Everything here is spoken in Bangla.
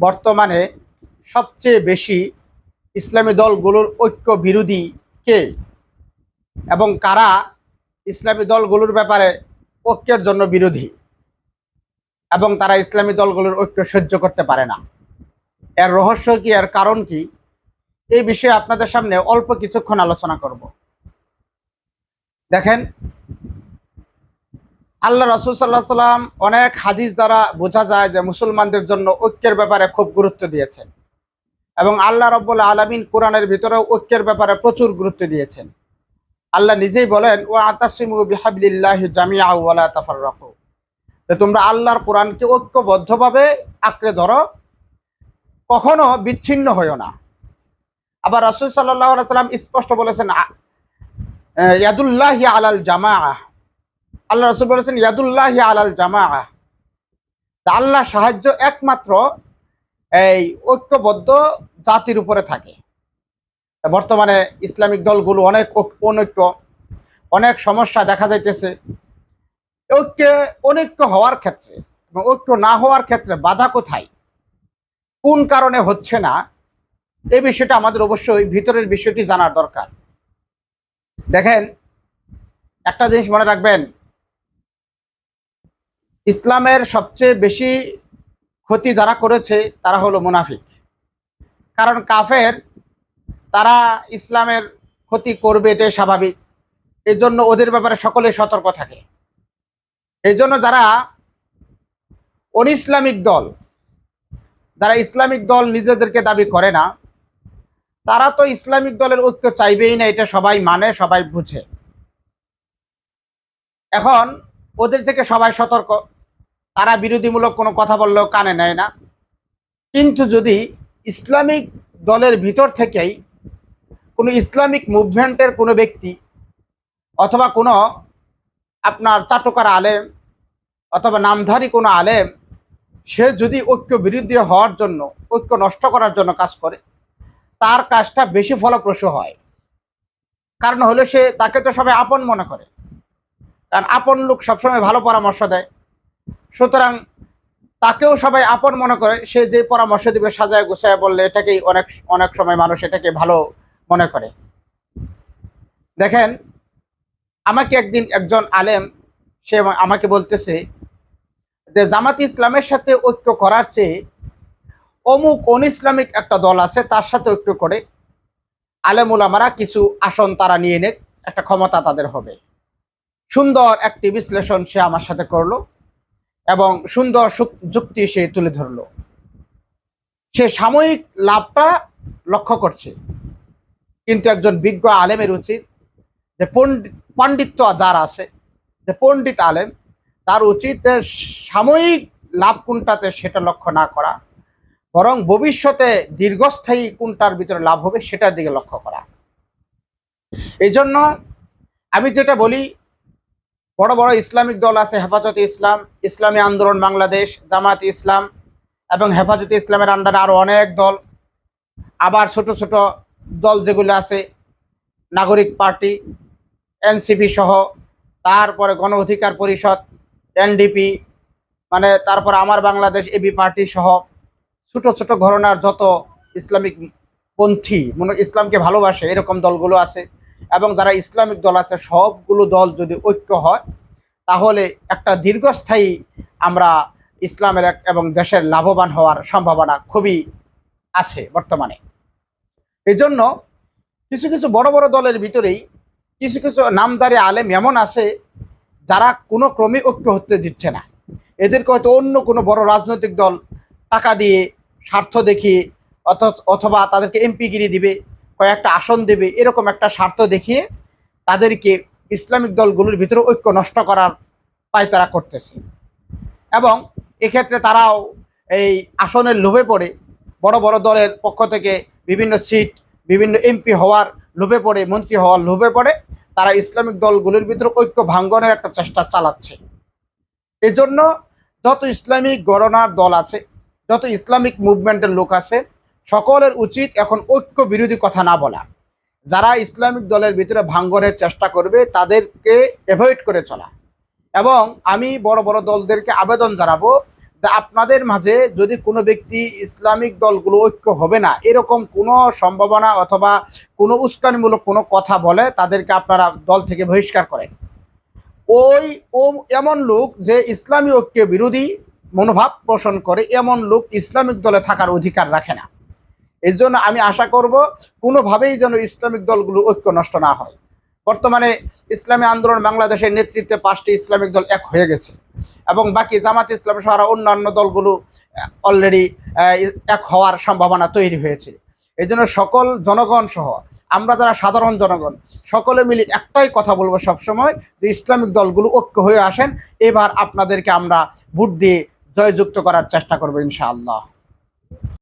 বর্তমানে সবচেয়ে বেশি ইসলামী দলগুলোর ঐক্য বিরোধী কে? এবং কারা ইসলামী দলগুলোর ব্যাপারে ঐক্যের জন্য বিরোধী? এবং তারা ইসলামী দলগুলোর ঐক্য সহ্য করতে পারে না। এর রহস্য কি, এর কারণ কি? এই বিষয়ে আপনাদের সামনে অল্প কিছুক্ষণ আলোচনা করব। দেখেন আল্লাহ রসুল সাল্লাহ সাল্লাম অনেক হাদিস দ্বারা বোঝা যায় যে মুসলমানদের জন্য ঐক্যের ব্যাপারে খুব গুরুত্ব দিয়েছেন। এবং আল্লাহ রব্বুল আলমিন কোরআনের ভিতরেও ঐক্যের ব্যাপারে প্রচুর গুরুত্ব দিয়েছেন। আল্লাহ নিজেই বলেন ও আতাসিমু বিহাবিল্লাহ জামিয়া ওয়ালা তাফাররাকু। যে তোমরা আল্লাহর কোরআনকে ঐক্যবদ্ধভাবে আঁকড়ে ধরো, কখনো বিচ্ছিন্ন হইও না। আবার রসুল সাল্লাহ সাল্লাম স্পষ্ট বলেছেন ইয়াদুল্লাহি আলাল জামা আল্লাহ রসুল বলেছেন, ইয়াদুল্লাহি আলাল জামা আল্লাহ সাহায্য একমাত্র এই ঐক্যবদ্ধ জাতির উপরে থাকে। বর্তমানে ইসলামিক দলগুলো অনেক অনৈক্য, অনেক সমস্যা দেখা যাইতেছে। ঐক্য অনৈক্য হওয়ার ক্ষেত্রে এবং ঐক্য না হওয়ার ক্ষেত্রে বাধা কোথায়? কোন কারণে হচ্ছে না? এই বিষয়টা আমাদের অবশ্যই ভিতরের বিষয়টি জানার দরকার। দেখেন, একটা জিনিস মনে রাখবেন ইসলামের সবচেয়ে বেশি ক্ষতি যারা করেছে, তারা হলো মুনাফিক। কারণ কাফের, তারা ইসলামের ক্ষতি করবে এটাই স্বাভাবিক। এই জন্য ওদের ব্যাপারে সকলে সতর্ক থাকে। এই জন্য যারা অনিসলামিক দল, যারা ইসলামিক দল নিজেদেরকে দাবি করে না, তারা তো ইসলামিক দলের ঐক্য চাইবেই না, এটা সবাই মানে সবাই বুঝে। এখন ওদের থেকে সবাই সতর্ক। তারা বিরোধীমূলক কোনো কথা বললেও কানে নেয় না। কিন্তু যদি ইসলামিক দলের ভিতর থেকেই কোনো ইসলামিক মুভমেন্টের কোনো ব্যক্তি অথবা কোনো আপনার চাটকার আলেম অথবা নামধারী কোনো আলেম, সে যদি ঐক্য বিরুদ্ধে হওয়ার জন্য, ঐক্য নষ্ট করার জন্য কাজ করে, তার কাজটা বেশি ফলপ্রসূ হয়। কারণ হলো সে, তাকে তো সবাই আপন মনে করে। কারণ আপন লোক সবসময় ভালো পরামর্শ দেয়। সুতরাং তাকেও সবাই আপন মনে করে, সে যে পরামর্শ দিবে, সাজায় গোছায় বললে এটাকেই অনেক অনেক সময় মানুষ এটাকে ভালো মনে করে। দেখেন, আমাকে একদিন একজন আলেম, সে আমাকে বলতেছে যে, জামাত ইসলামের সাথে ঐক্য করার চেয়ে অমুক অন ইসলামিক একটা দল আছে, তার সাথে ঐক্য করে আলেমুল আমারা কিছু আসন তারা নিয়ে নেক, একটা ক্ষমতা তাদের হবে। সুন্দর একটি বিশ্লেষণ সে আমার সাথে করল। এবং সুন্দর যুক্তি সে তুলে ধরলো। সে সাময়িক লাভটা লক্ষ্য করছে। কিন্তু একজন বিজ্ঞ আলেমের উচিত যে পণ্ডিত পাণ্ডিত্য যার আছে, যে পণ্ডিত আলেম, তার উচিত যে সাময়িক লাভ কোনটাতে সেটা লক্ষ্য না করা, বরং ভবিষ্যতে দীর্ঘস্থায়ী কোনটার ভিতরে লাভ হবে সেটার দিকে লক্ষ্য করা। এই জন্য আমি যেটা বলি বড় বড় ইসলামিক দল আছে হেফাজতে ইসলাম, ইসলামী আন্দোলন বাংলাদেশ জামাত ইসলাম এবং হেফাজতে ইসলামের আন্ডারে আরও অনেক দল। আবার ছোট ছোট দল যেগুলো আছে, নাগরিক পার্টি, এনসিপি সহ, তারপরে গণ অধিকার পরিষদ, এনডিপি মানে তারপর আমার বাংলাদেশ এবি পার্টি সহ ছোট ছোট ঘরনার যত ইসলামিক পন্থী, মনে ইসলামকে ভালোবাসে, এরকম দলগুলো আছে। এবং যারা ইসলামিক দল আছে, সবগুলো দল যদি ঐক্য হয়, তাহলে একটা দীর্ঘস্থায়ী আমরা ইসলামের এবং দেশের লাভবান হওয়ার সম্ভাবনা খুবই আছে বর্তমানে। এই জন্য কিছু কিছু বড় বড় দলের ভিতরেই কিছু কিছু নামদারি আলেম এমন আছে, যারা কোনো ক্রমে ঐক্য হতে দিচ্ছে না। এদেরকে হয়তো অন্য কোনো বড় রাজনৈতিক দল টাকা দিয়ে স্বার্থ দেখিয়ে অথ- অথবা তাদেরকে এমপিগিরি দিবে কয়েকটা আসন দেবে, এরকম একটা স্বার্থ দেখিয়ে তাদেরকে ইসলামিক দলগুলোর ভিতরে ঐক্য নষ্ট করার পায়তারা করতেছে। এবং এক্ষেত্রে তারাও এই আসনের লোভে পড়ে, বড় বড় দলের পক্ষ থেকে বিভিন্ন সিট, বিভিন্ন এমপি হওয়ার লোভে পড়ে, মন্ত্রী হওয়ার লোভে পড়ে, তারা ইসলামিক দলগুলির ভিতরে ঐক্য ভাঙ্গনের একটা চেষ্টা চালাচ্ছে। এই জন্য যত ইসলামিক গণনার দল আছে, যত ইসলামিক মুভমেন্টের লোক আছে সকলের উচিত এখন ঐক্য বিরোধী কথা না বলা। যারা ইসলামিক দলের ভিতরে ভাঙ্গনের চেষ্টা করবে, তাদেরকে অ্যাভয়েড করে চলা। এবং আমি বড় বড় দলদেরকে আবেদন জানাব যে আপনাদের মাঝে যদি কোনো ব্যক্তি ইসলামিক দলগুলো ঐক্য হবে না, এরকম কোনো সম্ভাবনা অথবা কোনো উস্কানিমূলক কোনো কথা বলে, তাদেরকে আপনারা দল থেকে বহিষ্কার করেন। ওই ও এমন লোক যে ইসলামী ঐক্য বিরোধী মনোভাব পোষণ করে, এমন লোক ইসলামিক দলে থাকার অধিকার রাখে না। এই জন্য আমি আশা করব কোনোভাবেই যেন ইসলামিক দলগুলো ঐক্য নষ্ট না হয়। বর্তমানে ইসলামী আন্দোলন বাংলাদেশের নেতৃত্বে পাঁচটি ইসলামিক দল এক হয়ে গেছে এবং বাকি জামাত ইসলাম সহ অন্যান্য দলগুলো অলরেডি এক হওয়ার সম্ভাবনা তৈরি হয়েছে। এই জন্য সকল জনগণ সহ, আমরা যারা সাধারণ জনগণ, সকলে মিলে একটাই কথা বলব সবসময় যে ইসলামিক দলগুলো ঐক্য হয়ে আসেন, এবার আপনাদেরকে আমরা ভোট দিয়ে জয়যুক্ত করার চেষ্টা করব ইনশাআল্লাহ।